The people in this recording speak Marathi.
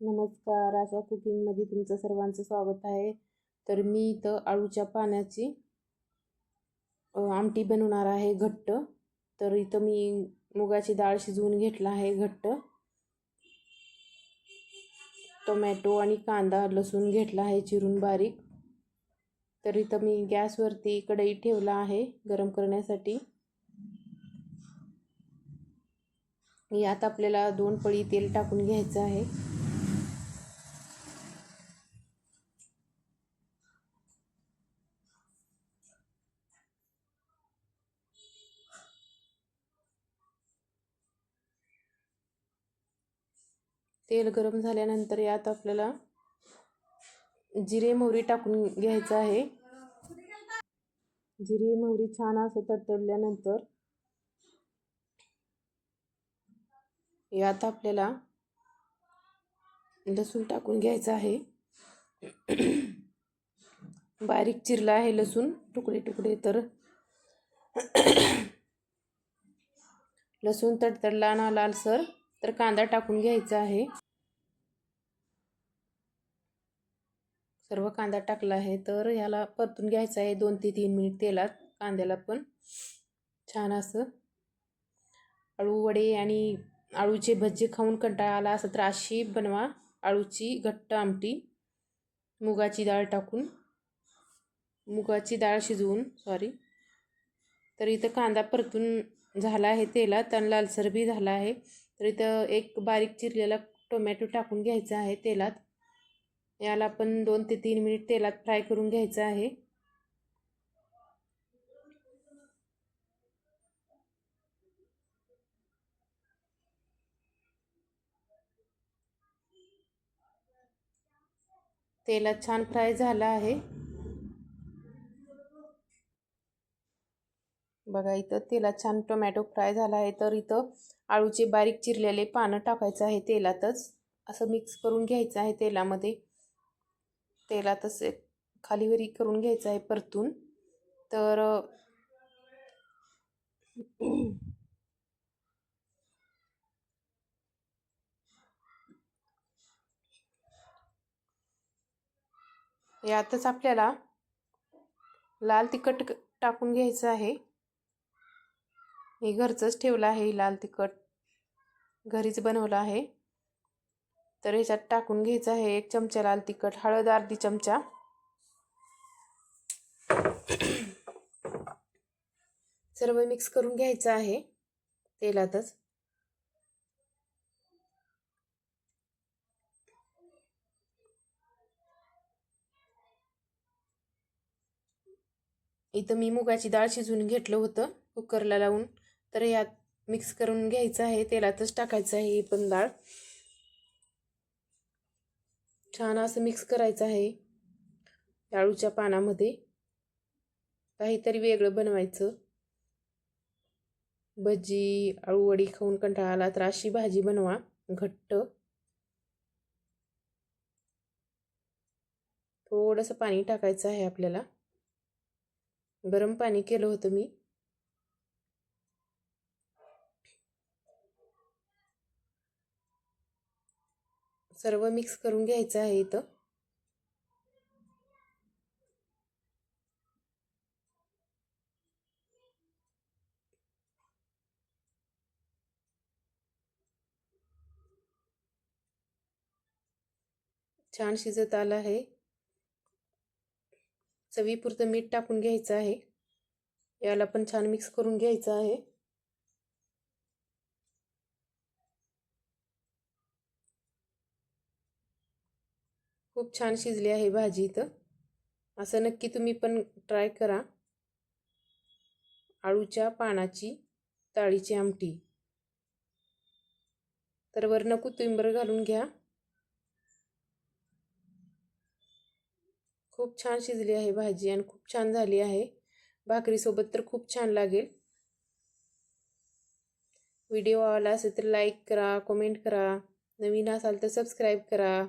नमस्कार. आशा कुकिंगमध्ये तुमचं सर्वांचं स्वागत आहे. तर मी इथं आळूच्या पाण्याची आमटी बनवणार आहे घट्ट. तर इथं मी मुगाची डाळ शिजवून घेतला आहे घट्ट. टोमॅटो आणि कांदा लसूण घेतला आहे चिरून बारीक. तर इथं मी गॅसवरती कढई ठेवला आहे गरम करण्यासाठी. यात आपल्याला दोन पळी तेल टाकून घ्यायचं आहे. तेल गरम झाल्यानंतर यात आपल्याला जिरे मोहरी टाकून घ्यायचं आहे. जिरे मोहरी छान असं तडतडल्यानंतर यात आपल्याला लसूण टाकून घ्यायचं आहे. बारीक चिरला आहे लसूण तुकडे तुकडे तर. लसूण तडतडला ना लालसर. तर कांदा टाकून घ्यायचा आहे. सर्व कांदा टाकला आहे तर ह्याला परतून घ्यायचं आहे दोन ते तीन मिनिट तेलात. कांद्याला पण छान असं अळू वडे आणि आळूचे भज्जे खाऊन कंटाळा आला असं तर अशी बनवा आळूची घट्ट आमटी. मुगाची डाळ टाकून. मुगाची डाळ शिजवून सॉरी तर इथं कांदा परतून झाला आहे तेलात आणि लालसर बी झाला आहे. तर इथं एक बारीक चिरलेला टोमॅटो टाकून घ्यायचा आहे तेलात. याला आपण दोन ते तीन मिनिट तेलात फ्राय करून घ्यायचं आहे. तेलात छान फ्राय झाला आहे. बघा इथं तेलात छान टोमॅटो फ्राय झाला आहे. तर इथं आळूचे बारीक चिरलेले पानं टाकायचं आहे तेलातच. असं मिक्स करून घ्यायचं आहे तेलामध्ये. तेलातच खालीवरी करून घ्यायचं आहे परतून. तर यातच आपल्याला लाल तिखट टाकून घ्यायचं आहे. मी घरचंच ठेवलं आहे लाल तिखट. घरीच बनवलं आहे. तर ह्याच्यात टाकून घ्यायचं आहे एक चमचा लाल तिखट हळद अर्धी चमचा. सर्व मिक्स करून घ्यायचं आहे तेलातच. इथं मी मुगाची डाळ शिजवून घेतलं होतं कुकरला लावून. तर यात मिक्स करून घ्यायचं आहे. तेलातच टाकायचं आहे ही पण डाळ. छान असं मिक्स करायचं आहे डाळूच्या पानामध्ये. काहीतरी वेगळं बनवायचं. भजी आळूवडी खाऊन कंटाळा आला तर अशी भाजी बनवा. घट्ट. थोडंसं पाणी टाकायचं आहे आपल्याला. गरम पाणी केलं होतं मी. सर्व मिक्स करून घ्यायचं आहे इथं. छान शिजत आलं आहे. चवीपुरतं मीठ टाकून घ्यायचं आहे. याला पण छान मिक्स करून घ्यायचं आहे. खूप छान शिजली आहे भाजी इथं. असं नक्की तुम्ही पण ट्राय करा. आळूच्या पानाची ताळीची आमटी. तर वरनं कोथिंबीर घालून घ्या. खूप छान शिजली आहे भाजी आणि खूप छान झाली आहे. भाकरीसोबत तर खूप छान लागेल. व्हिडिओ आवडला असेल तर लाईक करा कमेंट करा. नवीन असाल तर सबस्क्राईब करा.